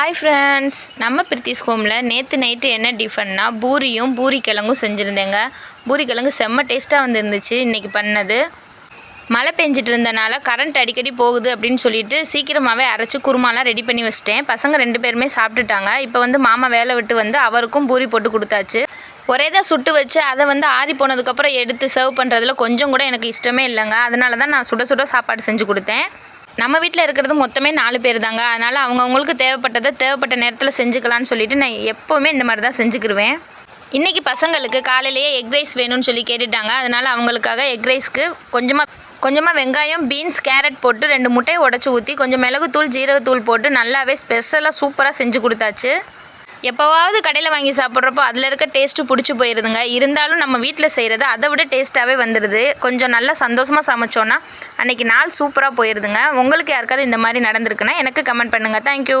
Hi friends நம்ம பிரித்திஸ் ஹோமில் நேற்று நைட்டு என்ன டிஃபன்னா பூரியும் பூரி கிழங்கும் செஞ்சுருந்தேங்க. பூரி கிழங்கு செம்ம டேஸ்ட்டாக வந்துருந்துச்சு. இன்றைக்கி பண்ணது. மழை பெஞ்சிட்டு இருந்தனால கரண்ட் அடிக்கடி போகுது அப்படின்னு சொல்லிட்டு சீக்கிரமாகவே அரைச்சி குருமாலாம் ரெடி பண்ணி வச்சிட்டேன். பசங்க ரெண்டு பேருமே சாப்பிட்டுட்டாங்க. இப்போ வந்து மாமா வேலை விட்டு வந்து அவருக்கும் பூரி போட்டு கொடுத்தாச்சு. ஒரே தான் சுட்டு வச்சு அதை வந்து ஆறி போனதுக்கப்புறம் எடுத்து சர்வ் பண்ணுறதுல கொஞ்சம் கூட எனக்கு இஷ்டமே இல்லைங்க. அதனால தான் நான் சுட சுட சாப்பாடு செஞ்சு கொடுத்தேன். நம்ம வீட்டில் இருக்கிறது மொத்தமே நாலு பேர் தாங்க அதனால் அவங்கவுங்களுக்கு தேவைப்பட்டதை தேவைப்பட்ட நேரத்தில் செஞ்சுக்கலான்னு சொல்லிட்டு நான் எப்போவுமே இந்த மாதிரி தான் செஞ்சுக்கிருவேன். இன்றைக்கி பசங்களுக்கு காலையிலேயே எக் ரைஸ் வேணும்னு சொல்லி கேட்டுட்டாங்க. அதனால் அவங்களுக்காக எக் ரைஸ்க்கு கொஞ்சமாக கொஞ்சமாக வெங்காயம் பீன்ஸ் கேரட் போட்டு ரெண்டு முட்டையை உடச்சி ஊற்றி கொஞ்சம் மிளகுத்தூள் ஜீரகத்தூள் போட்டு நல்லாவே ஸ்பெஷலாக சூப்பராக செஞ்சு கொடுத்தாச்சு. எப்போவாவது கடையில் வாங்கி சாப்பிட்றப்போ அதில் இருக்க டேஸ்ட்டு பிடிச்சி போயிடுதுங்க இருந்தாலும் நம்ம வீட்டில் செய்கிறது அதை விட டேஸ்ட்டாகவே வந்துடுது கொஞ்சம் நல்லா சந்தோஷமாக சமைச்சோன்னா அன்றைக்கி நாள் சூப்பராக போயிடுதுங்க உங்களுக்கு யாருக்காவது இந்த மாதிரி நடந்திருக்குன்னா எனக்கு கமெண்ட் பண்ணுங்கள் தேங்க்யூ